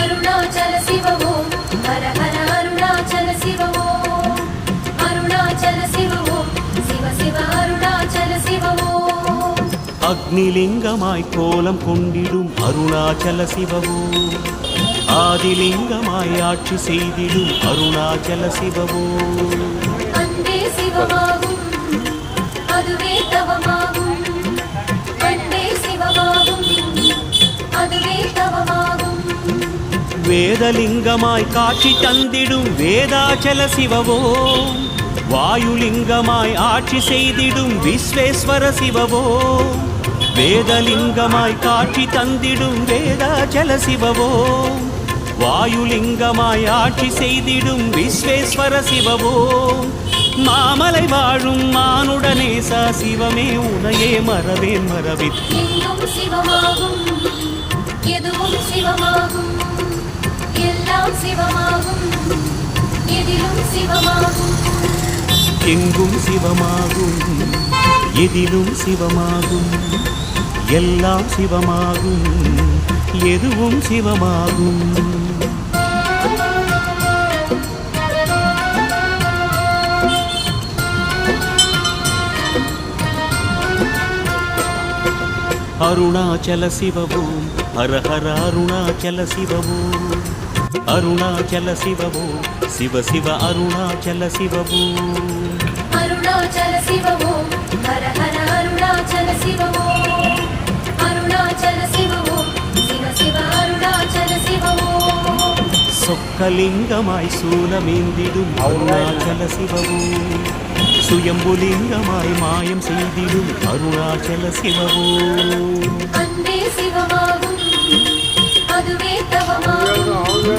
அருணாச்சல சிவ ஓம் ஹர ஹர அருணாச்சல சிவ ஓம் அருணாச்சல சிவ ஓம் சிவ சிவ அருணாச்சல சிவ ஓம் அக்னிலிங்கமாய் கோலம் கொண்டிடும் அருணாச்சல சிவவோம் ஆதிலிங்கமாய் ஆட்சி செய்திடும் அருணாச்சல சிவவோம் அன்பே சிவமாகும் அதுவே தவமாகும் வேதலிங்கமாய் காட்சி தந்திடும் வேதாச்சல சிவவோ. வாயுலிங்கமாய் ஆட்சி செய்திடும் விஸ்வேஸ்வர சிவவோ. வேதலிங்கமாய் காட்சி தந்திடும் வேதாச்சல சிவவோ. வாயுலிங்கமாய் ஆட்சி செய்திடும் விஸ்வேஸ்வர சிவவோ. மாமலை வாழும் மானுடனேசா சிவமே உனையே மறவேன் மறவித். எங்கும் சிவமாகும் எதுவும் சிவமாகும். எல்லாம் சிவமாகும். எதிலும் சிவமாகும். எங்கும் சிவமாகும். எதிலும் சிவமாகும். எல்லாம் சிவமாகும். எதுவும் சிவமாகும். அருணாச்சல சிவவோம். ஹரஹர அருணாச்சல சிவவோம். அருணாச்சல சிவவோம் சிவ சிவ அருணாச்சல சிவவோம் அருணாச்சல சிவ ஓம் ஹர ஹர அருணாச்சல சிவ ஓம் அருணாச்சல சிவ ஓம் சிவ சிவ அருணாச்சல சிவ ஓம் சொக்கலிங்கமாய் சூலமேந்திடும் அருணாச்சல சிவவோம் சுயம்புலிங்கமாய் மாயம் செய்திடும் அருணாச்சல சிவவோம் அன்பே சிவமாகும். அதுவே தவமாகும்.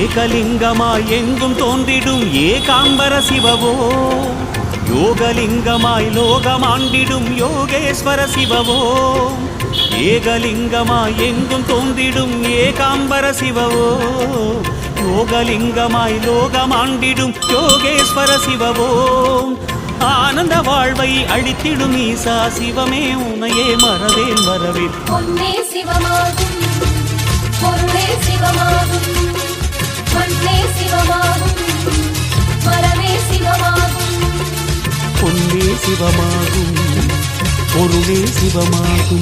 ஏகலிங்கமாய் எங்கும் தோன்றிடும் ஏகாம்பர சிவவோ? யோகலிங்கமாய் லோகமாண்டிடும் யோகேஸ்வர சிவவோ? ஏகலிங்கமாய் எங்கும் தோன்றிடும் ஏகாம்பர சிவவோ? யோகலிங்கமாய் லோகமாண்டிடும் யோகேஸ்வர சிவவோ? ஆனந்த வாழ்வை அழித்திடும் ஈசா சிவமே உனையே மறவேன் மறவேன். சிவமாகும். மரமே சிவமாகும். பொன்னே சிவமாகும் பொருளே சிவமாகும்.